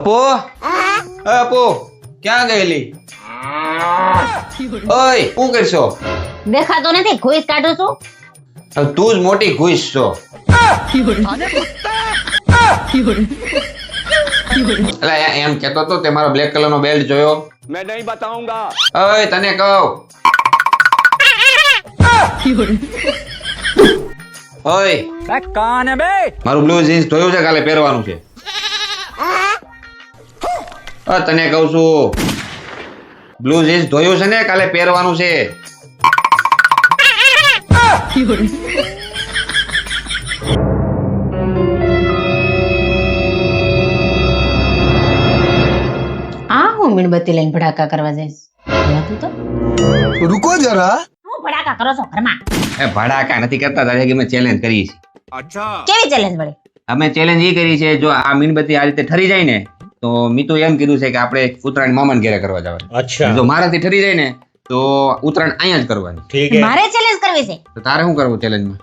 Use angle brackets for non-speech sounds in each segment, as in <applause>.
અપો? અપો ક્યાં ગયેલી? ઓય શું કરશો? દેખાતો નથી ઘુઈસ કાઢો છો. તું જ મોટી ઘુઈસ છો. એમ કેતો તો તે મારો બ્લેક કલર નો બેલ્ટ જોયો. મેં નહીં બતાઉંગા. ઓય તને કહો. ઓય કાને બે? મારું બ્લુ જીન્સ ધોયું છે કાલે પહેરવાનું છે. તને કહું છું. બ્લુ જીન્સ ધોયું છે ને કાલે પહેરવાનું છે. આ હું મીણબત્તી લઈને ભડાકા કરવા જઈશ. ભડાકા નથી કરતા તારે કે ચેલેન્જ કરી છે. ચેલેન્જ અમે ચેલેન્જ એ કરી છે જો આ મીણબત્તી આ રીતે ઠરી જાય ને તો મેં એમ કીધું છે કે આપણે ઉત્તરાયણ મામાને ઘેરે કરવા જવાનું. અચ્છા. જો મારાથી ઠરી જાય ને તો ઉત્તરાયણ અહીંયા જ કરવાની. ઠીક છે. મારે ચેલેન્જ કરવી છે? તો તારે શું કરવું ચેલેન્જમાં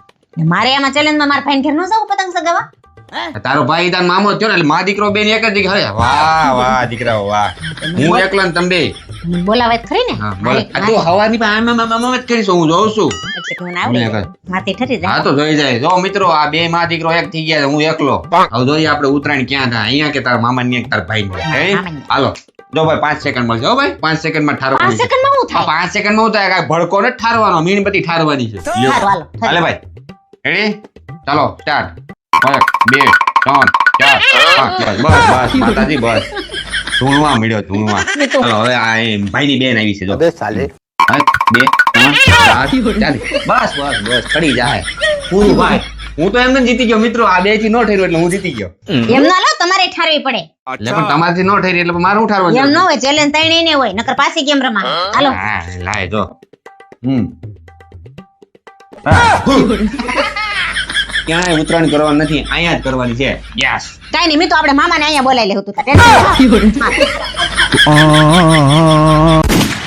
મારે એમાં ચેલેન્જમાં મારા ફાઈન ઘેર ન જવું પતંગ સગાવા તારો ભાઈ તાર મામો થયો ને એટલે મા દીકરો બેન એક જ દીકરા. વાહ વાહ દીકરા વાહ. હું એકલો ને તમે તો ખરી ને હા હવાની પાસે આમ આમ આમ આમ જ કરીશ હું જોઉં છું એટલે કે મને આવડી મને જાય. હા તો જોઈ જાય જો મિત્રો આ બે માં દીકરો એક થઈ ગયા હું એકલો હવે જોઈએ આપણે ઉત્તરાયણ ક્યાં થાય અહીંયા કે તારા મામા ની તારા ભાઈ. હાલો જો ભાઈ પાંચ સેકન્ડ મળશે હો ભાઈ પાંચ સેકન્ડમાં પાંચ હું થાય સેકન્ડમાં હું થાય ભડકો ને ઠારવાનો મીણબત્તી ઠારવાની છે. હાલો, ભાઈ રેડી ચાલો સ્ટાર્ટ એક બે ત્રણ ચાર પાંચ બસ બસ માતાજી બસ ધૂણવા મળ્યો ધૂણવા. <laughs> ચલો હવે આ ભાઈની બેન આવી છે જો. બે સાલે બે ત્રણ ચાલે. બસ બસ બસ ચડી જાય. પૂરું ભાઈ. હું તો એમને જીતી ગયો મિત્રો. આ બેથી નો ઠેર્યું એટલે હું જીતી ગયો. એમ ના લો તમારે ઠારવી પડે. એટલે પણ તમારથી નો ઠેરી એટલે મારું ઠારવાનું એમ ન હોય ચેલેન્જ તઈને ને હોય નકર પાછી ગેમ રમા હાલો. લાય જો. હમ. <laughs> ક્યાંય ઉતરાણ કરવાનું નથી અહીંયા જ કરવાની છે. યસ કાઈ નહીં મેં તો આપણે મામાને અહીંયા બોલાવી લેવું તું <laughs> <laughs> <laughs>